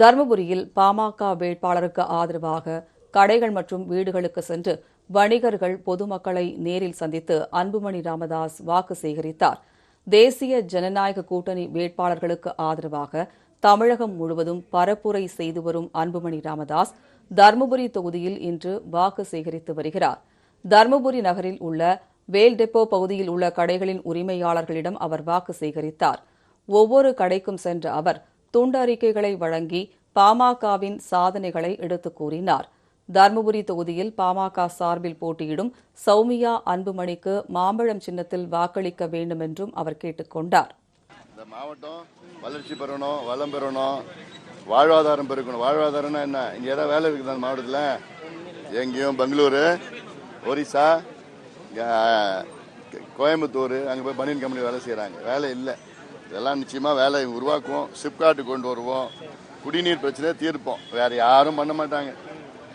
தருமபுரியில் பாமக வேட்பாளருக்கு ஆதரவாக கடைகள் மற்றும் வீடுகளுக்கு சென்று வணிகர்கள் பொதுமக்களை நேரில் சந்தித்து அன்புமணி ராமதாஸ் வாக்கு சேகரித்தார். தேசிய ஜனநாயக கூட்டணி வேட்பாளர்களுக்கு ஆதரவாக தமிழகம் முழுவதும் பரப்புரை செய்து வரும் அன்புமணி ராமதாஸ் தருமபுரி தொகுதியில் இன்று வாக்கு சேகரித்து வருகிறார். தருமபுரி நகரில் உள்ள வேல் டெப்போ பகுதியில் உள்ள கடைகளின் உரிமையாளர்களிடம் அவர் வாக்கு சேகரித்தார். ஒவ்வொரு கடைக்கும் சென்ற அவர் துண்டறிக்கைகளை வழங்கி பாமகவின் சாதனைகளை எடுத்துக் கூறினார். தருமபுரி தொகுதியில் பாமக சார்பில் போட்டியிடும் சௌமியா அன்புமணிக்கு மாம்பழம் சின்னத்தில் வாக்களிக்க வேண்டும் என்றும் அவர் கேட்டுக் கொண்டார். இந்த மாவட்டம் வளர்ச்சி பெறணும் வளம் பெறணும் வாழ்வாதாரம் பெருக்கணும். வாழ்வாதாரம்னா என்ன? இங்கே ஏதாவது வேலை இருக்குது அந்த மாவட்டத்தில். எங்கேயும் பெங்களூரு ஒரிசா கோயம்புத்தூர் அங்கே போய் பனியன் கம்பெனி வேலை செய்கிறாங்க வேலை இல்லை. இதெல்லாம் நிச்சயமாக வேலை உருவாக்குவோம். சிப்காட்டு கொண்டு வருவோம். குடிநீர் பிரச்சனையை தீர்ப்போம். வேறு யாரும் பண்ண மாட்டாங்க.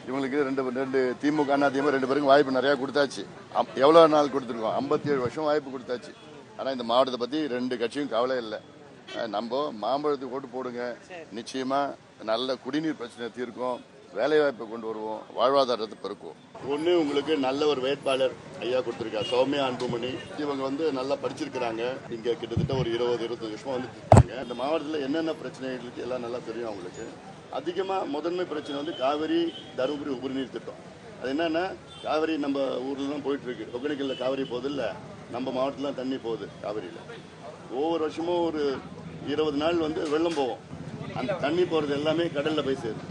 இவங்களுக்கு ரெண்டு ரெண்டு திமுக அண்ணா திமுக ரெண்டு பேருக்கும் வாய்ப்பு நிறையா கொடுத்தாச்சு. அப்- எவ்வளோ நாள் கொடுத்துருக்கோம்? ஐம்பத்தி ஏழு வருஷம் வாய்ப்பு கொடுத்தாச்சு. ஆனால் இந்த மாவட்டத்தை பற்றி ரெண்டு கட்சியும் கவலை இல்லை. நம்ம மாம்பழத்துக்கு ஓட்டு போடுங்க. நிச்சயமாக நல்ல குடிநீர் பிரச்சனை தீர்க்கும். வேலைவாய்ப்பை கொண்டு வருவோம் வாழ்வாதாரத்தை பெருக்குவோம். ஒன்று உங்களுக்கு நல்ல ஒரு வேட்பாளர் ஐயா கொடுத்துருக்காரு சௌமியா அன்புமணி. இவங்க வந்து நல்லா படிச்சிருக்கிறாங்க. இங்கே கிட்டத்தட்ட ஒரு இருபது இருபத்தஞ்சு வருஷமா வந்துட்டு இருக்காங்க இந்த மாவட்டத்தில் என்னென்ன பிரச்சனைகளுக்கு எல்லாம் நல்லா தெரியும் அவங்களுக்கு. அதிகமாக முதன்மை பிரச்சனை வந்து காவிரி தருமபுரி உபரிநீர் திட்டம். அது என்னென்னா காவிரி நம்ம ஊரில் தான் போயிட்டுருக்கு. ஒகேனக்கல்ல காவிரி போகுது நம்ம மாவட்டத்தில் தான் தண்ணி போகுது காவிரியில். ஒவ்வொரு வருஷமும் ஒரு இருபது நாள் வந்து வெள்ளம் போகும். அந்த தண்ணி போகிறது எல்லாமே கடலில் போய் சேருது.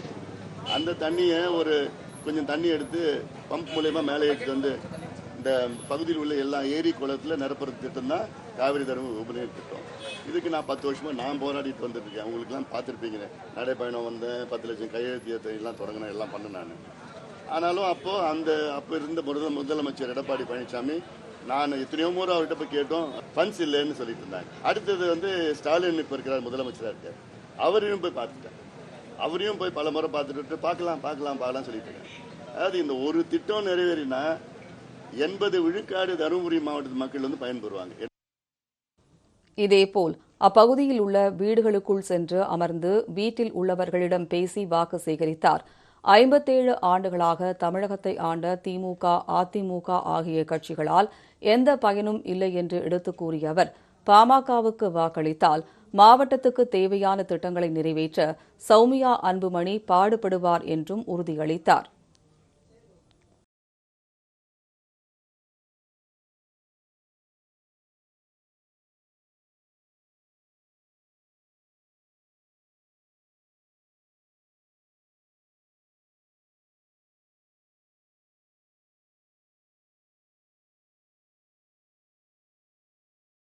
அந்த தண்ணியை ஒரு கொஞ்சம் தண்ணி எடுத்து பம்ப் மூலயமா மேலே எடுத்து வந்து இந்த பகுதியில் உள்ள எல்லா ஏரி குளத்தில் நிரப்புறது திட்டம் தான் காவிரி தருமபுரி உபநீர் திட்டம் இதுக்கு நான் பத்து வருஷமாக நான் போராடிட்டு வந்துருக்கேன் அவங்களுக்குலாம் பார்த்துருப்பீங்க. நடைப்பயணம் வந்தேன் பத்து லட்சம் கையெழுத்து எல்லாம் தொடங்கினேன் எல்லாம் பண்ணேன் நான். ஆனாலும் அப்போது அந்த அப்போ இருந்த முதல் முதலமைச்சர் எடப்பாடி பழனிசாமி நான் எத்தனையோ முறை அவர்கிட்ட போய் கேட்டோம் ஃபண்ட்ஸ் இல்லைன்னு சொல்லிட்டு இருந்தாங்க. அடுத்தது வந்து ஸ்டாலின் இப்போ இருக்கிறார் முதலமைச்சராக இருக்கார். அவரையும் போய் பார்த்துட்டேன். அவரையும் போய் பல முறை பார்த்துட்டு பார்க்கலாம் பார்க்கலாம் பார்க்கலாம் சொல்லிட்டு இருக்கேன் அதாவது இந்த ஒரு திட்டம் நிறைவேறினா எண்பது விழுக்காடு தருமபுரி மாவட்டத்து மக்கள் வந்து பயன்பெறுவாங்க. இதேபோல் அப்பகுதியில் உள்ள வீடுகளுக்குள் சென்று அமர்ந்து வீட்டில் உள்ளவர்களிடம் பேசி வாக்கு சேகரித்தார். ஐம்பத்தேழு ஆண்டுகளாக தமிழகத்தை ஆண்ட திமுக அதிமுக ஆகிய கட்சிகளால் எந்த பயனும் இல்லை என்று எடுத்துக் கூறிய அவர் பாமகவுக்கு வாக்களித்தால் மாவட்டத்துக்கு தேவையான திட்டங்களை நிறைவேற்ற சௌமியா அன்புமணி பாடுபடுவார் என்றும் உறுதியளித்தார்.